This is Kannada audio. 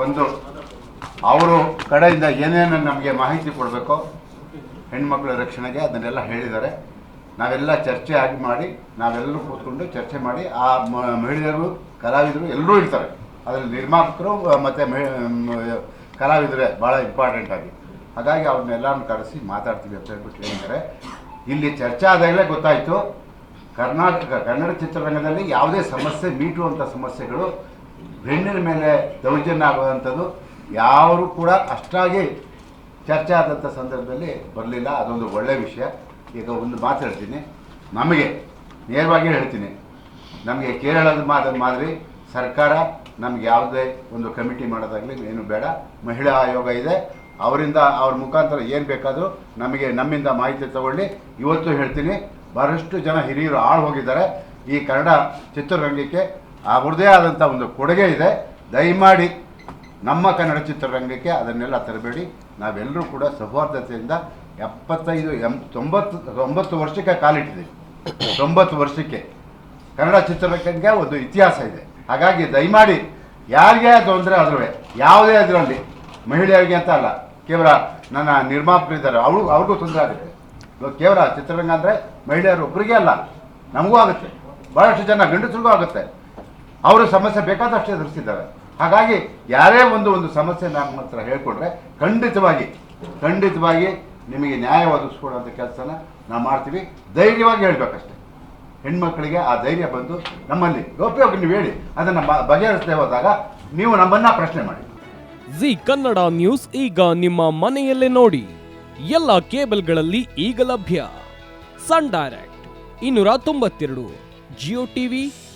ಬಂದು ಅವರು ಕಡೆಯಿಂದ ಏನೇನು ನಮಗೆ ಮಾಹಿತಿ ಕೊಡಬೇಕೋ ಹೆಣ್ಮಕ್ಳ ರಕ್ಷಣೆಗೆ ಅದನ್ನೆಲ್ಲ ಹೇಳಿದ್ದಾರೆ. ನಾವೆಲ್ಲ ಚರ್ಚೆ ಆಗಿ ಮಾಡಿ, ನಾವೆಲ್ಲರೂ ಕೂತ್ಕೊಂಡು ಚರ್ಚೆ ಮಾಡಿ, ಆ ಮಹಿಳೆಯರು, ಕಲಾವಿದರು ಎಲ್ಲರೂ ಇರ್ತಾರೆ. ಅದರಲ್ಲಿ ನಿರ್ಮಾಪಕರು ಮತ್ತು ಕಲಾವಿದರೇ ಭಾಳ ಇಂಪಾರ್ಟೆಂಟ್ ಆಗಿ. ಹಾಗಾಗಿ ಅವ್ರನ್ನೆಲ್ಲರನ್ನು ಕರೆಸಿ ಮಾತಾಡ್ತೀವಿ ಅಂತ ಹೇಳ್ಬಿಟ್ಟು ಹೇಳಿದ್ದಾರೆ. ಇಲ್ಲಿ ಚರ್ಚೆ ಆದಾಗಲೇ ಗೊತ್ತಾಯಿತು, ಕರ್ನಾಟಕ, ಕನ್ನಡ ಚಿತ್ರರಂಗದಲ್ಲಿ ಯಾವುದೇ ಸಮಸ್ಯೆ ಮೀಟುವಂಥ ಸಮಸ್ಯೆಗಳು ಹೆಣ್ಣಿನ ಮೇಲೆ ದೌರ್ಜನ್ಯ ಆಗುವಂಥದ್ದು ಯಾರು ಕೂಡ ಅಷ್ಟಾಗಿ ಚರ್ಚೆ ಆದಂಥ ಸಂದರ್ಭದಲ್ಲಿ ಬರಲಿಲ್ಲ. ಅದೊಂದು ಒಳ್ಳೆಯ ವಿಷಯ. ಈಗ ಒಂದು ಮಾತು ಹೇಳ್ತೀನಿ. ನಮಗೆ ನೇರವಾಗಿ ಹೇಳ್ತೀನಿ. ನಮಗೆ ಕೇರಳದ ಮಾದ ಮಾದರಿ, ಸರ್ಕಾರ ನಮ್ಗೆ ಯಾವುದೇ ಒಂದು ಕಮಿಟಿ ಮಾಡೋದಾಗಲಿ ಏನು ಬೇಡ. ಮಹಿಳಾ ಆಯೋಗ ಇದೆ. ಅವರಿಂದ ಅವ್ರ ಮುಖಾಂತರ ಏನು ಬೇಕಾದರೂ ನಮಗೆ ನಮ್ಮಿಂದ ಮಾಹಿತಿ ತಗೊಳ್ಳಿ. ಇವತ್ತು ಹೇಳ್ತೀನಿ, ಬಹಳಷ್ಟು ಜನ ಹಿರಿಯರು ಆಳು ಹೋಗಿದ್ದಾರೆ. ಈ ಕನ್ನಡ ಚಿತ್ರರಂಗಕ್ಕೆ ಅವ್ರದ್ದೇ ಆದಂಥ ಒಂದು ಕೊಡುಗೆ ಇದೆ. ದಯಮಾಡಿ ನಮ್ಮ ಕನ್ನಡ ಚಿತ್ರರಂಗಕ್ಕೆ ಅದನ್ನೆಲ್ಲ ತರಬೇಡಿ. ನಾವೆಲ್ಲರೂ ಕೂಡ ಸೌಹಾರ್ದತೆಯಿಂದ ಎಪ್ಪತ್ತೈದು, ಎಂ, ತೊಂಬತ್ತು ತೊಂಬತ್ತು ವರ್ಷಕ್ಕೆ ಕಾಲಿಟ್ಟಿದ್ದೀವಿ. ತೊಂಬತ್ತು ವರ್ಷಕ್ಕೆ. ಕನ್ನಡ ಚಿತ್ರರಂಗಕ್ಕೆ ಒಂದು ಇತಿಹಾಸ ಇದೆ. ಹಾಗಾಗಿ ದಯಮಾಡಿ ಯಾರಿಗೆ ತೊಂದರೆ ಆದ್ರೂ, ಯಾವುದೇ ಅದರಲ್ಲಿ ಮಹಿಳೆಯರಿಗೆ ಅಂತ ಅಲ್ಲ, ಕೇವಲ ನನ್ನ ನಿರ್ಮಾಪಕರಿದ್ದಾರೆ ಅವರು, ಅವ್ರಿಗೂ ತೊಂದರೆ ಆಗುತ್ತೆ. ಇವಾಗ ಕೇವಲ ಚಿತ್ರರಂಗ ಅಂದರೆ ಮಹಿಳೆಯರು ಒಬ್ಬರಿಗೆ ಅಲ್ಲ, ನಮಗೂ ಆಗುತ್ತೆ. ಭಾಳಷ್ಟು ಜನ ಗಂಡಸರಿಗೂ ಆಗುತ್ತೆ. ಅವರು ಸಮಸ್ಯೆ ಬೇಕಾದಷ್ಟು ಎದುರಿಸಿದ್ದಾರೆ. ಹಾಗಾಗಿ ಯಾರೇ ಒಂದು ಒಂದು ಸಮಸ್ಯೆ ನಮ್ಮ ಹತ್ರ ಹೇಳ್ಕೊಂಡ್ರೆ ಖಂಡಿತವಾಗಿ ಖಂಡಿತವಾಗಿ ನಿಮಗೆ ನ್ಯಾಯ ಒದಗಿಸ್ಕೊಡುವಂಥ ಕೆಲಸನ ನಾವು ಮಾಡ್ತೀವಿ. ಧೈರ್ಯವಾಗಿ ಹೇಳಬೇಕಷ್ಟೆ. ಹೆಣ್ಮಕ್ಳಿಗೆ ಆ ಧೈರ್ಯ ಬಂದು ನಮ್ಮಲ್ಲಿ ಗೌಪ್ಯವಾಗಿ ನೀವು ಹೇಳಿ, ಅದನ್ನು ಬಗೆಹರಿಸದೆ ಹೋದಾಗ ನೀವು ನಮ್ಮನ್ನ ಪ್ರಶ್ನೆ ಮಾಡಿ. ಜಿ ಕನ್ನಡ ನ್ಯೂಸ್ ಈಗ ನಿಮ್ಮ ಮನೆಯಲ್ಲೇ ನೋಡಿ. ಎಲ್ಲ ಕೇಬಲ್ಗಳಲ್ಲಿ ಈಗ ಲಭ್ಯ. ಸನ್ ಡೈರೆಕ್ಟ್, ಇನ್ನೂರ ತೊಂಬತ್ತೆರಡು, ಜಿಯೋ ಟಿವಿ